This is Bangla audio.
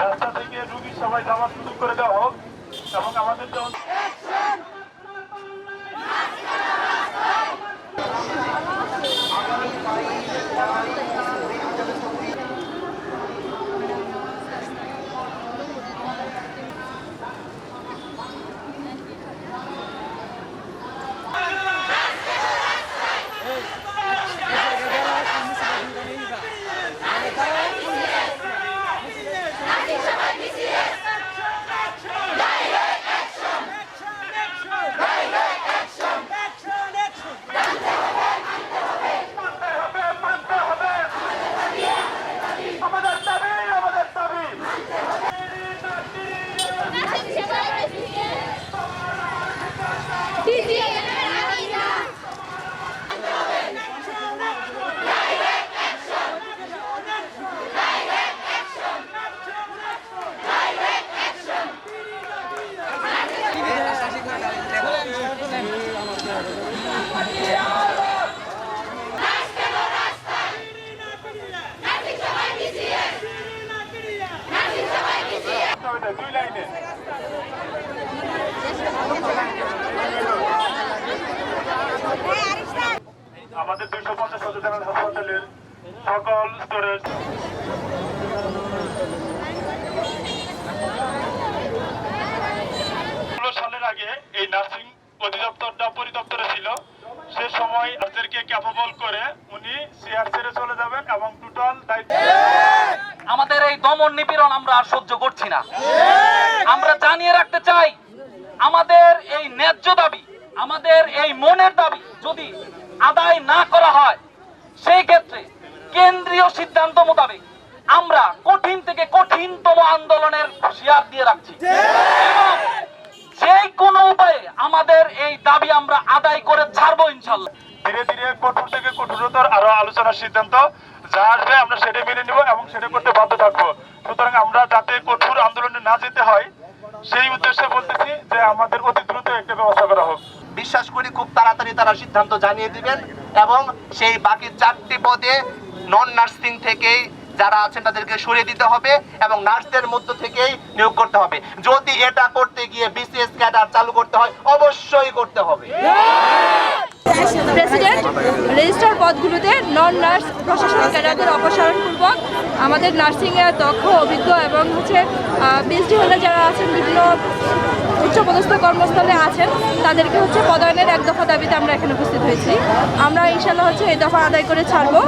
রাস্তা থেকে রুগী সবাই যাওয়ার সুযোগ করে দেওয়া হোক এবং আমাদের যে মানতে হবে মানতে হবে আমাদের দাবি আমাদের দাবি আমাদের দুইশো পঞ্চাশ জেনারেল হাসপাতালের সকল স্তরের সালের আগে এই নার্সিং অধিদপ্তরটা পরিদপ্তরে ছিল। সে সময় নার্সদেরকে ক্যাপেবল করে উনি ছেড়ে চলে যাবেন এবং টোটাল দায়িত্ব এই দমন নিপীড়ন আমরা আর সহ্য করছি না। আমরা জানিয়ে রাখতে চাই, আমাদের এই ন্যায্য দাবি, আমাদের এই মনের দাবি যদি আদায় না করা হয়, সেই ক্ষেত্রে কেন্দ্রীয় সিদ্ধান্ত মোতাবেক আমরা কঠিন থেকে কঠিনতম আন্দোলনের হুঁশিয়ার দিয়ে রাখছি। যে কোনো উপায়ে আমাদের এই দাবি আমরা আদায় করে ছাড়বো ইনশাল্লাহ। ধীরে ধীরে কঠোর থেকে কঠোরতর আরও আলোচনার সিদ্ধান্ত যা আসবে আমরা সেটা মেনে নিব এবং সেটা করতে বাধ্য থাকব। সুতরাং আমরা যাতে কঠোর আন্দোলনে না যেতে হয়, সেই উদ্দেশ্যে বলতেছি যে আমাদের অতি দ্রুত একটা ব্যবস্থা করা হোক। বিশ্বাস করি খুব তাড়াতাড়ি তারা সিদ্ধান্ত জানিয়ে দিবেন এবং সেই বাকি চারটি পদে নন নার্সিং থেকেই যারা আছেন তাদেরকে সরিয়ে দিতে হবে এবং নার্সদের মধ্য থেকেই নিয়োগ করতে হবে। যদি এটা করতে গিয়ে বিসিএস ক্যাডার চালু করতে হয়, অবশ্যই করতে হবে। প্রেসিডেন্ট রেজিস্টার পদগুলোতে নন নার্স প্রশাসনিক ক্যাডারদের অপসারণপূর্বক আমাদের নার্সিংয়ে দক্ষ, অভিজ্ঞ এবং হচ্ছে বিএসডি হলে যারা আছেন, বিভিন্ন উচ্চপদস্থ কর্মস্থলে আছেন, তাদেরকে হচ্ছে পদায়নের এক দফা দাবিতে আমরা এখানে উপস্থিত হয়েছি। আমরা ইনশাল্লাহ হচ্ছে এই দফা আদায় করে ছাড়বো।